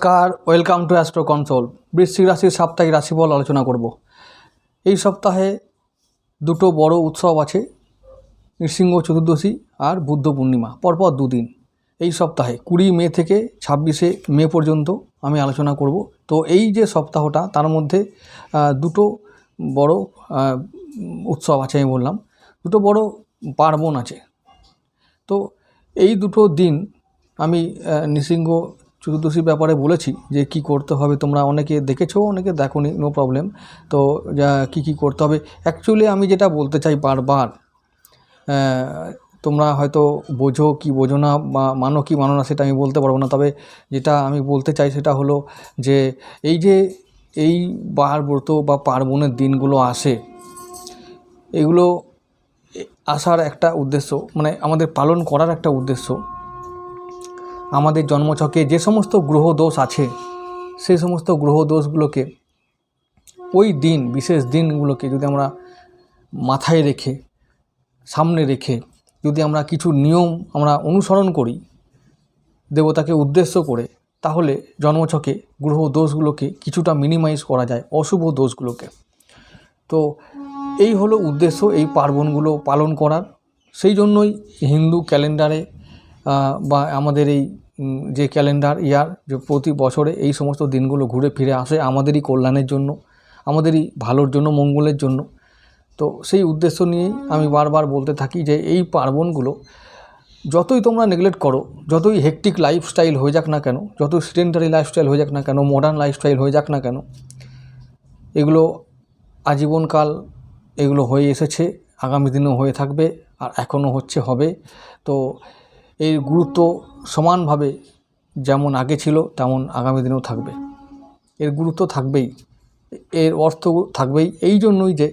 নমস্কার, welcome to astro console বৃশ্চিক রাশির সাপ্তাহিক রাশিফল আলোচনা করব। এই সপ্তাহে দুটো বড় উৎসব আছে, নৃসিংহ চতুর্দশী আর বুদ্ধ পূর্ণিমা, পরপর দুদিন। এই সপ্তাহে কুড়ি মে থেকে ছাব্বিশে মে পর্যন্ত আমি আলোচনা করব। তো এই যে সপ্তাহটা, তার মধ্যে দুটো বড় উৎসব আছে আমি বললাম। দুটো বড় পার্বণ আছে। তো এই দুটো দিন আমি নৃসিংহ চতুর্দশীর ব্যাপারে বলেছি যে কি করতে হবে। তোমরা অনেকে দেখেছ, অনেকে দেখোনি নো প্রবলেম তো যা, কী কী করতে হবে। অ্যাকচুয়ালি আমি যেটা বলতে চাই বারবার তোমরা হয়তো বোঝো কি বোঝো না বা মানো কি মানো না সেটা আমি বলতে পারব না। তবে যেটা আমি বলতে চাই সেটা হলো যে এই যে এই বার ব্রত বা পার্বণের দিনগুলো আসে, এগুলো আসার একটা উদ্দেশ্য মানে আমাদের পালন করার একটা উদ্দেশ্য। আমাদের জন্মছকে যে সমস্ত গ্রহ দোষ আছে সেই সমস্ত গ্রহ দোষগুলোকে ওই দিন, বিশেষ দিনগুলোকে যদি আমরা মাথায় রেখে, সামনে রেখে যদি আমরা কিছু নিয়ম আমরা অনুসরণ করি, দেবতাকে উদ্দেশ্য করে, তাহলে জন্মছকে গ্রহ দোষগুলোকে কিছুটা মিনিমাইজ করা যায়, অশুভ দোষগুলোকে। তো এই হলো উদ্দেশ্য এই পার্বণগুলো পালন করার। সেই জন্যই হিন্দু ক্যালেন্ডারে বা আমাদের এই যে ক্যালেন্ডার ইয়ার, যে প্রতি বছরে এই সমস্ত দিনগুলো ঘুরে ফিরে আসে আমাদেরই কল্যাণের জন্য, আমাদেরই ভালোর জন্য, মঙ্গলের জন্য। তো সেই উদ্দেশ্য নিয়েই আমি বারবার বলতে থাকি যে এই পার্বণগুলো যতই তোমরা নেগলেক্ট করো, যতই হেকটিক লাইফস্টাইল হয়ে যাক না কেন, যতই সিডেন্টারি লাইফস্টাইল হয়ে যাক না কেন মডার্ন লাইফস্টাইল হয়ে যাক না কেন, এগুলো আজীবনকাল এগুলো হয়ে এসেছে, আগামী দিনেও হয়ে থাকবে আর এখনও হচ্ছে হবে। তো এর গুরুত্ব সমানভাবে যেমন আগে ছিল, তেমন আগামী দিনেও থাকবে। এর গুরুত্ব থাকবেই, এর অর্থ থাকবেই। এই জন্যই যে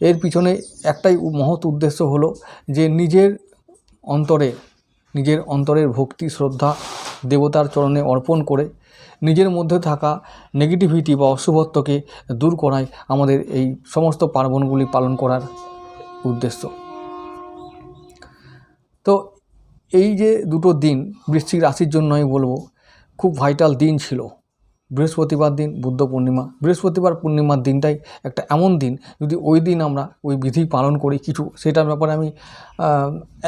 এর পিছনে একটাই মহৎ উদ্দেশ্য হলো যে নিজের অন্তরে, নিজের অন্তরের ভক্তি, শ্রদ্ধা, দেবতার চরণে অর্পণ করে নিজের মধ্যে থাকা নেগেটিভিটি বা অশুভত্বকে দূর করায় আমাদের এই সমস্ত পার্বণগুলি পালন করার উদ্দেশ্য। তো এই যে দুটো দিন বৃশ্চিক রাশির জন্য আমি বলব, খুব ভাইটাল দিন ছিল। বৃহস্পতিবার দিন বুদ্ধ পূর্ণিমা। বৃহস্পতিবার পূর্ণিমার দিনটাই একটা এমন দিন, যদি ওই দিন আমরা ওই বিধি পালন করি কিছু, সেটার ব্যাপারে আমি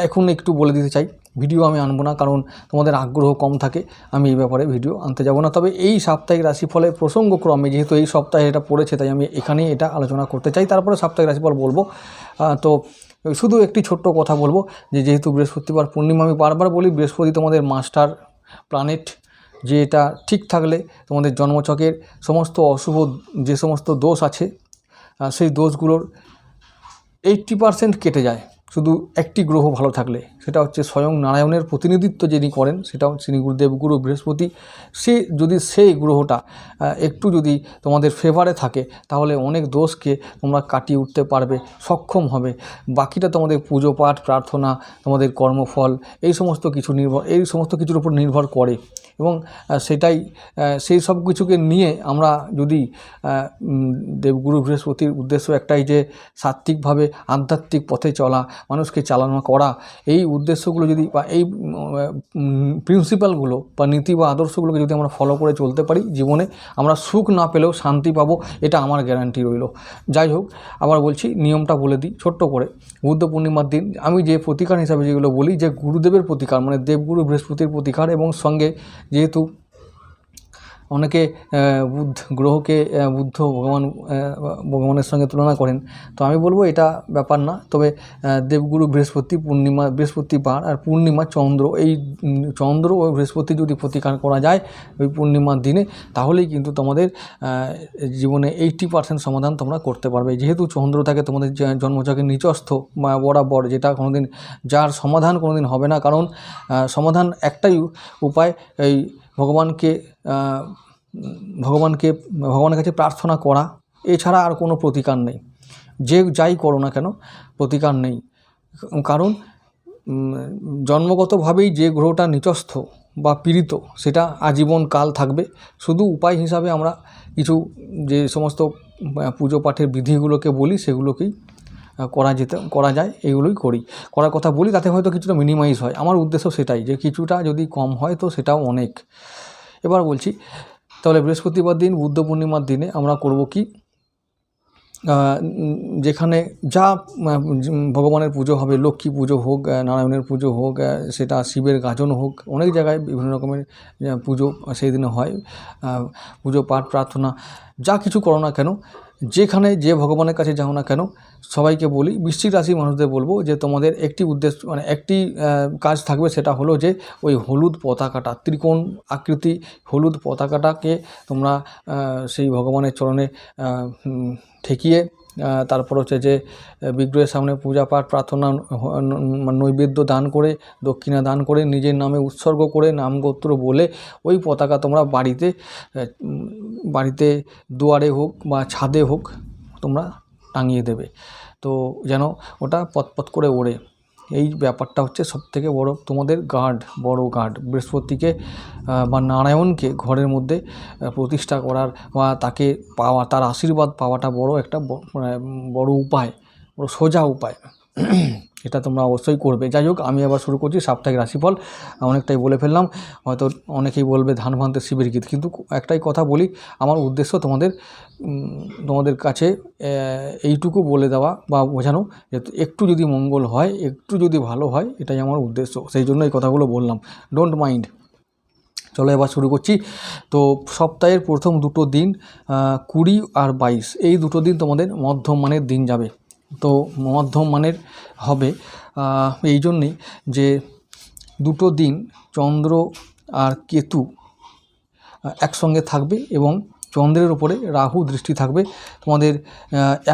এখন একটু বলে দিতে চাই। ভিডিও আমি আনব না, কারণ তোমাদের আগ্রহ কম থাকে, আমি এই ব্যাপারে ভিডিও আনতে যাব না। তবে এই সাপ্তাহিক রাশিফলের প্রসঙ্গক্রমে, যেহেতু এই সপ্তাহে এটা পড়েছে, তাই আমি এখানেই এটা আলোচনা করতে চাই। তারপরে সাপ্তাহিক রাশিফল বলব। তো শুধু একটি ছোট্ট কথা বলব, যে যেহেতু বৃহস্পতিবার পূর্ণিমা, আমি বারবার বলি, বৃহস্পতি তোমাদের মাস্টার প্ল্যানেট যে এটা ঠিক থাকলে তোমাদের জন্মচকের সমস্ত অশুভ, যে সমস্ত দোষ আছে সেই দোষগুলোর এইট্টি পারসেন্ট কেটে যায়। শুধু একটি গ্রহ ভালো থাকলে। সেটা হচ্ছে স্বয়ং নারায়ণের প্রতিনিধিত্ব যিনি করেন, সেটা শ্রী গুরুদেব, গুরু বৃহস্পতি। সে যদি সেই গ্রহটা একটু যদি তোমাদের ফেভারে থাকে, তাহলে অনেক দোষকে তোমরা কাটিয়ে উঠতে পারবে, সক্ষম হবে। বাকিটা তোমাদের পুজো পাঠ, প্রার্থনা, তোমাদের কর্মফল, এই সমস্ত কিছু নির্ভর, এই সমস্ত কিছুর উপর নির্ভর করে। এবং সেটাই সেই সব কিছুকে নিয়ে আমরা যদি দেবগুরু বৃহস্পতির উদ্দেশ্য একটাই যে সাত্ত্বিকভাবে আধ্যাত্মিক পথে চলা, মানুষকে চালানো করা, এই উদ্দেশ্যগুলো যদি বা এই প্রিন্সিপালগুলো বা নীতি বা আদর্শগুলোকে যদি আমরা ফলো করে চলতে পারি জীবনে, আমরা সুখ না পেলেও শান্তি পাবো, এটা আমার গ্যারান্টি রইল। যাই হোক, আবার বলছি, নিয়মটা বলে দিই, ছোট্ট করে। বুদ্ধ পূর্ণিমার দিন, আমি যে প্রতিকার হিসাবে যেগুলো বলি, যে গুরুদেবের প্রতিকার মানে দেবগুরু বৃহস্পতির প্রতিকার এবং সঙ্গে যেহেতু অনেকে বুদ্ধ, গ্রহকে বুদ্ধ, ভগবান ভগবানের সঙ্গে তুলনা করেন। তো আমি বলব এটা ব্যাপার না। তবে দেবগুরু বৃহস্পতি, পূর্ণিমা বৃহস্পতিবার আর পূর্ণিমা চন্দ্র, এই চন্দ্র ও বৃহস্পতি যদি প্রতিকার করা যায় ওই পূর্ণিমার দিনে, তাহলেই কিন্তু তোমাদের জীবনে এইটটি পার্সেন্ট সমাধান তোমরা করতে পারবে। যেহেতু চন্দ্র থাকে তোমাদের জন্মচকের নিচস্থ বরাবর, যেটা কোনোদিন, যার সমাধান কোনোদিন হবে না। কারণ সমাধান একটাই উপায়, এই ভগবানকে ভগবানকে, ভগবানের কাছে প্রার্থনা করা, এছাড়া আর কোনো প্রতিকার নেই। যে যাই করো না কেন, প্রতিকার নেই। কারণ জন্মগতভাবেই যে গ্রহটা নিচস্থ বা পীড়িত, সেটা আজীবন কাল থাকবে। শুধু উপায় হিসাবে আমরা কিছু যে সমস্ত পুজো পাঠের বিধিগুলোকে বলি, সেগুলোকেই করা যেতে, করা যায়, এগুলোই করি। করার কথা বলি, তাতে হয়তো কিছুটা মিনিমাইজ হয়। আমার উদ্দেশ্য সেটাই যে কিছুটা যদি কম হয় তো সেটাও অনেক। এবার বলছি, তাহলে বৃহস্পতিবার দিন, বুদ্ধ পূর্ণিমার দিনে আমরা করব কি? যেখানে যা ভগবানের পুজো হবে, লক্ষ্মী পুজো হোক নারায়ণের পুজো হোক সেটা শিবের গাজন হোক, অনেক জায়গায় বিভিন্ন রকমের পুজো, সেই দিনে হয়। পুজো, পাঠ, প্রার্থনা, যা কিছু করো না কেন যেখানে যে ভগবানের কাছে যাও না কেন, সবাইকে বলি, বৃশ্চিক রাশি মানুষদের বলব যে তোমাদের একটি উদ্দেশ্য মানে একটি কাজ থাকবে সেটা হলো যে ওই হলুদ পতাকাটা, ত্রিকোণ আকৃতি হলুদ পতাকাটাকে তোমরা সেই ভগবানের চরণে ঠেকিয়ে তারপর হচ্ছে যে বিগ্রহের সামনে পূজা পাঠ, প্রার্থনা নৈবেদ্য দান করে, দক্ষিণা দান করে, নিজের নামে উৎসর্গ করে, নাম গোত্র বলে ওই পতাকা তোমরা বাড়িতে বাড়িতে দুয়ারে হোক বা ছাদে হোক তোমরা টাঙিয়ে দেবে। তো যেন ওটা পতপত করে ওড়ে। এই ব্যাপারটা হচ্ছে সবথেকে বড় তোমাদের গার্ড, বড় গার্ড। বৃহস্পতিকে বা নারায়ণকে ঘরের মধ্যে প্রতিষ্ঠা করার বা তাকে পাওয়া, তার আশীর্বাদ পাওয়াটা বড় একটা মানে বড় উপায়, বড় সোজা উপায়। এটা তোমরা অবশ্যই করবে। যাই হোক, আমি আবার শুরু করছি সাপ্তাহিক রাশিফল। অনেকটাই বলে ফেললাম, হয়তো অনেকেই বলবে ধান ভান্তে শিবির গীত কিন্তু একটাই কথা বলি, আমার উদ্দেশ্য তোমাদের তোমাদের কাছে এইটুকু বলে দেওয়া বা বোঝানো যে একটু যদি মঙ্গল হয়, একটু যদি ভালো হয়, এটাই আমার উদ্দেশ্য। সেই জন্য এই কথাগুলো বললাম। ডোন্ট মাইন্ড চলো এবার শুরু করছি। তো সপ্তাহের প্রথম দুটো দিন কুড়ি আর বাইশ। এই দুটো দিন তোমাদের মধ্যম মানের দিন যাবে। তো মধ্যম মানের হবে। এই জন্যেই যে দুটো দিন চন্দ্র আর কেতু একসঙ্গে থাকবে এবং চন্দ্রের ওপরে রাহু দৃষ্টি থাকবে। তোমাদের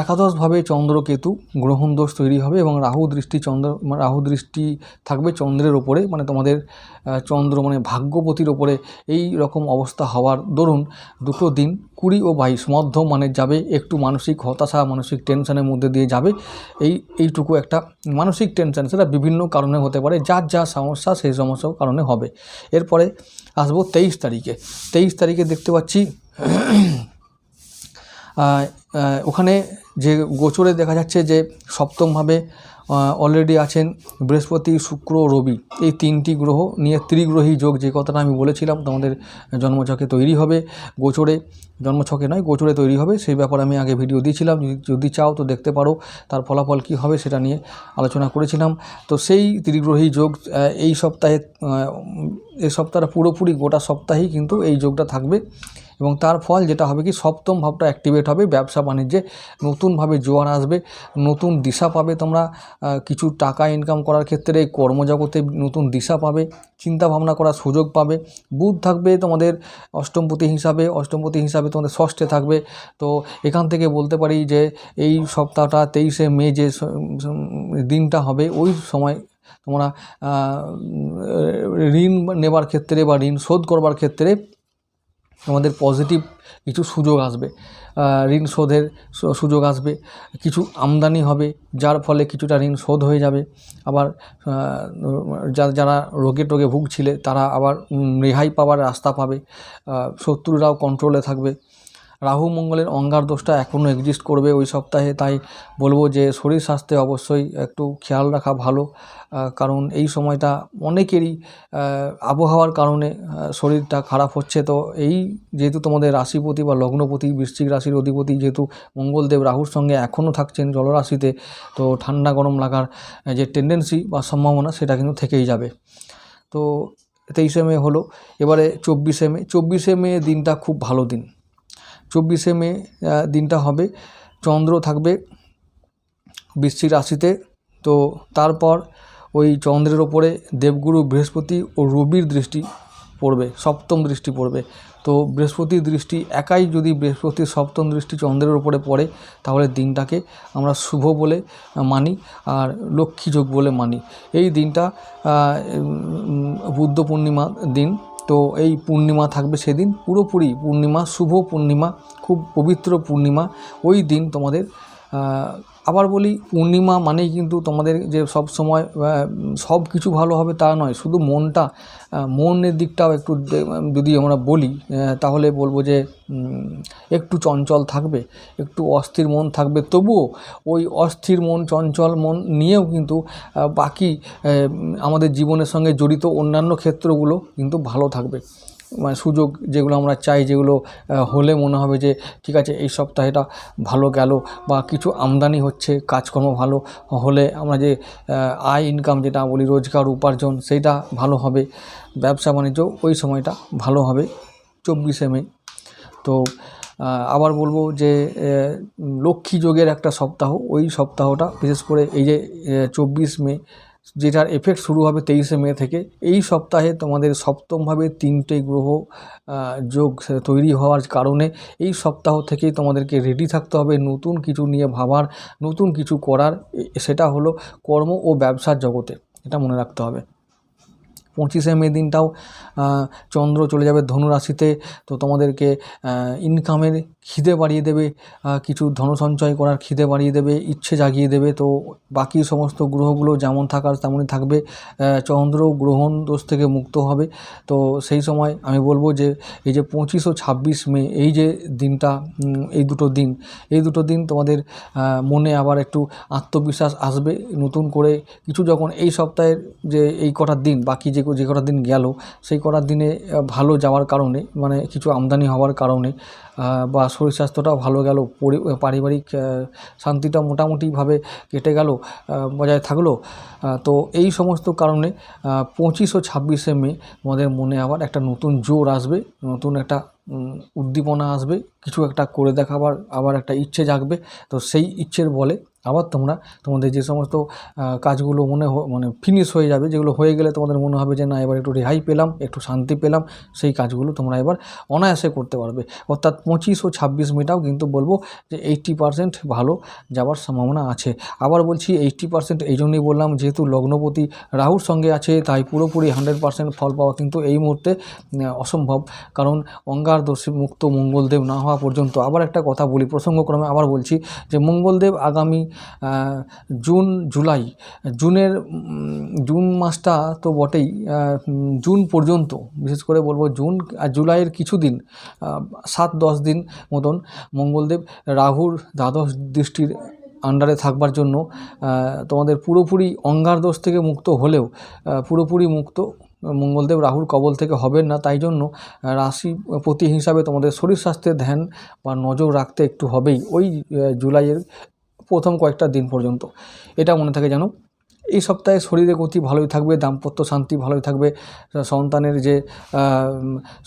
একাদশভাবে চন্দ্র কেতু গ্রহণ দোষ তৈরি হবে এবং রাহু দৃষ্টি চন্দ্র মানে রাহু দৃষ্টি থাকবে চন্দ্রের ওপরে মানে তোমাদের চন্দ্র মানে ভাগ্যপতির ওপরে এই রকম অবস্থা হওয়ার দরুন দুটো দিন, কুড়ি ও বাইশ, মধ্যম মানের যাবে, একটু মানসিক হতাশা, মানসিক টেনশনের মধ্যে দিয়ে যাবে। এই, এইটুকু একটা মানসিক টেনশন, সেটা বিভিন্ন কারণে হতে পারে, যার যা সমস্যা সেই সমস্ত কারণে হবে। এরপরে আসব তেইশ তারিখে। তেইশ তারিখে দেখতে পাচ্ছি ওখানে যে গোচরে দেখা যাচ্ছে যে সপ্তমভাবে অলরেডি আছেন বৃহস্পতি, শুক্র, রবি। এই তিনটি গ্রহ নিয়ে ত্রিগ্রহী যোগ, যে কথাটা আমি বলেছিলাম, তোমাদের জন্মছকে তৈরি হবে। গোচরে, জন্মছকে নয়, গোচরে তৈরি হবে। সেই ব্যাপারে আমি আগে ভিডিও দিয়েছিলাম। যদি চাও তো দেখতে পারো, তার ফলাফল কী হবে সেটা নিয়ে আলোচনা করেছিলাম। তো সেই ত্রিগ্রহী যোগ এই সপ্তাহে এই সপ্তাহটা পুরোপুরি গোটা সপ্তাহেই কিন্তু এই যোগটা থাকবে এবং তার ফল যেটা হবে কি, সপ্তম ভাবটা অ্যাক্টিভেট হবে ব্যবসা বাণিজ্যে। নতুনভাবে জোয়ার আসবে, নতুন দিশা পাবে তোমরা কিছু টাকা ইনকাম করার ক্ষেত্রে এই কর্মজগতে নতুন দিশা পাবে চিন্তা ভাবনা করার সুযোগ পাবে। বুধ থাকবে তোমাদের অষ্টমপতি হিসাবে অষ্টমপতি হিসাবে তোমাদের ষষ্ঠে থাকবে। তো এখান থেকে বলতে পারি যে, এই সপ্তাহটা তেইশে মে যে দিনটা হবে, ওই সময় তোমরা ঋণ নেবার ক্ষেত্রে বা ঋণ শোধ করবার ক্ষেত্রে তোমাদের পজিটিভ কিছু সুযোগ আসবে। ঋণ শোধের সুযোগ আসবে। কিছু আমদানি হবে, যার ফলে কিছুটা ঋণ শোধ হয়ে যাবে। আবার যারা রোগে টোগে ভুগছিলে, তারা আবার রেহাই পাওয়ার রাস্তা পাবে। শত্রুরাও কন্ট্রোলে থাকবে। রাহু মঙ্গলের অঙ্গার দোষটা এখনও এক্সিস্ট করবে ওই সপ্তাহে, তাই বলব যে শরীর স্বাস্থ্যে অবশ্যই একটু খেয়াল রাখা ভালো। কারণ এই সময়টা অনেকেরই আবহাওয়ার কারণে শরীরটা খারাপ হচ্ছে। তো এই যেহেতু তোমাদের রাশিপতি বা লগ্নপতি, বৃশ্চিক রাশির অধিপতি যেহেতু মঙ্গলদেব রাহুর সঙ্গে এখনও থাকছেন জলরাশিতে, তো ঠান্ডা গরম লাগার যে টেন্ডেন্সি বা সম্ভাবনা সেটা কিন্তু থেকেই যাবে। তো তেইশে মে হলো, এবারে চব্বিশে মে চব্বিশে মে দিনটা খুব ভালো দিন। চব্বিশে মে দিনটা হবে। চন্দ্র থাকবে বৃশ্চিক রাশিতে। তো তারপর ওই চন্দ্রের ওপরে দেবগুরু, বৃহস্পতি ও রবির দৃষ্টি পড়বে, সপ্তম দৃষ্টি পড়বে। তো বৃহস্পতির দৃষ্টি একাই যদি বৃহস্পতির সপ্তম দৃষ্টি চন্দ্রের ওপরে পড়ে, তাহলে দিনটাকে আমরা শুভ বলে মানি আর লক্ষ্মী যোগ বলে মানি। এই দিনটা বুদ্ধ পূর্ণিমা দিন। তো এই পূর্ণিমা থাকবে সেদিন। পুরোপুরি পূর্ণিমা, শুভ পূর্ণিমা, খুব পবিত্র পূর্ণিমা। ওই দিন তোমাদের আবার বলি, পূর্ণিমা মানেই কিন্তু তোমাদের যে সব সময় সব কিছু ভালো হবে তা নয়, শুধু মনটা মনের দিকটাও একটু যদি আমরা বলি তাহলে বলব যে একটু চঞ্চল থাকবে, একটু অস্থির মন থাকবে, তবুও ওই অস্থির মন, চঞ্চল মন নিয়েও কিন্তু বাকি আমাদের জীবনের সঙ্গে জড়িত অন্যান্য ক্ষেত্রগুলো কিন্তু ভালো থাকবে। মানে সুযোগ যেগুলো আমরা চাই, যেগুলো হলে মনে হবে যে, ঠিক আছে, এই সপ্তাহেটা ভালো গেল বা কিছু আমদানি হচ্ছে, কাজকর্ম ভালো হলে আমরা যে আয় ইনকাম যেটা বলি, রোজগার, উপার্জন, সেইটা ভালো হবে। ব্যবসা বাণিজ্য ওই সময়টা ভালো হবে, চব্বিশে মে। তো আবার বলব যে লক্ষ্মী যোগের একটা সপ্তাহ, ওই সপ্তাহটা বিশেষ করে এই যে চব্বিশ মে যেটার এফেক্ট শুরু হবে তেইশে মে থেকে। এই সপ্তাহে তোমাদের সপ্তমভাবে তিনটে গ্রহ যোগ তৈরি হওয়ার কারণে এই সপ্তাহ থেকেই তোমাদেরকে রেডি থাকতে হবে নতুন কিছু নিয়ে ভাবার, নতুন কিছু করার। সেটা হলো কর্ম ও ব্যবসার জগতে। এটা মনে রাখতে হবে। পঁচিশে মে দিনটাও চন্দ্র চলে যাবে ধনুরাশিতে তো তোমাদেরকে ইনকামের খিদে বাড়িয়ে দেবে কিছু ধন সঞ্চয় করার খিদে বাড়িয়ে দেবে, ইচ্ছে জাগিয়ে দেবে, তো বাকি সমস্ত গ্রহগুলো যেমন থাকার তেমনই থাকবে চন্দ্র গ্রহণ দোষ থেকে মুক্ত হবে, তো সেই সময় আমি বলব যে, এই যে পঁচিশ ও ছাব্বিশ মে, এই যে দিনটা এই দুটো দিন, এই দুটো দিন তোমাদের মনে আবার একটু আত্মবিশ্বাস আসবে, নতুন করে কিছু যখন এই সপ্তাহের যে এই কটার দিন, বাকি যে যে কটার দিন গেল, সেই কটার দিনে ভালো যাওয়ার কারণে মানে কিছু আমদানি হওয়ার কারণে বা শরীর স্বাস্থ্যটাও ভালো গেল পারিবারিক শান্তিটা মোটামুটিভাবে কেটে গেল বজায় থাকল তো এই সমস্ত কারণে পঁচিশ ও ছাব্বিশে মে আমাদের মনে আবার একটা নতুন জোর আসবে, নতুন একটা উদ্দীপনা আসবে, কিছু একটা করে দেখাবার আবার একটা ইচ্ছে জাগবে, তো সেই ইচ্ছের বলে আবার তোমরা তোমাদের যে সমস্ত কাজগুলো মনে মানে ফিনিশ হয়ে যাবে, যেগুলো হয়ে গেলে তোমাদের মনে হবে যে না, এবার একটু রেহাই পেলাম, একটু শান্তি পেলাম, সেই কাজগুলো তোমরা এবার অনায়াসে করতে পারবে। অর্থাৎ পঁচিশ ও ছাব্বিশ মেটাও কিন্তু বলব যে এইটটি পারসেন্ট ভালো যাওয়ার সম্ভাবনা আছে। আবার বলছি এইটটি পারসেন্ট এই জন্যই বললাম, যেহেতু লগ্নপতি রাহুর সঙ্গে আছে, তাই পুরোপুরি হান্ড্রেড পারসেন্ট ফল পাওয়া কিন্তু এই মুহূর্তে অসম্ভব। কারণ অঙ্গার দোষী মুক্ত মঙ্গলদেব না হওয়া পর্যন্ত, আবার একটা কথা বলি, প্রসঙ্গক্রমে আবার বলছি যে মঙ্গলদেব আগামী জুন জুলাই জুনের জুন মাসটা তো বটেই জুন পর্যন্ত বিশেষ করে বলব জুন আর জুলাইয়ের কিছুদিন সাত দশ দিন মতন মঙ্গলদেব রাহুর দ্বাদশ দৃষ্টির আন্ডারে থাকবার জন্য তোমাদের পুরোপুরি অঙ্গার দোষ থেকে মুক্ত হলেও পুরোপুরি মুক্ত মঙ্গলদেব রাহুর কবল থেকে হবেন না তাই জন্য আহ, রাশিপতি হিসাবে তোমাদের শরীর স্বাস্থ্যের ধ্যান বা নজর রাখতে একটু হবেই। ওই জুলাইয়ের প্রথম কয়েকটা দিন পর্যন্ত। এটা মনে থাকে যেন এই সপ্তাহে শরীরে গতি ভালোই থাকবে দাম্পত্য শান্তি ভালোই থাকবে সন্তানের যে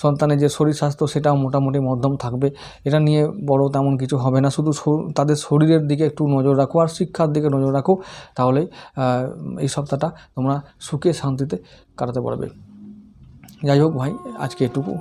সন্তানের যে শরীর স্বাস্থ্য সেটাও মোটামুটি মধ্যম থাকবে। এটা নিয়ে বড় তেমন কিছু হবে না। শুধু তাদের শরীরের দিকে একটু নজর রাখো আর শিক্ষার দিকে নজর রাখো তাহলেই আহ, এই সপ্তাহটা তোমরা সুখে শান্তিতে কাটাতে পারবে। যাই হোক ভাই আজকে এটুকু।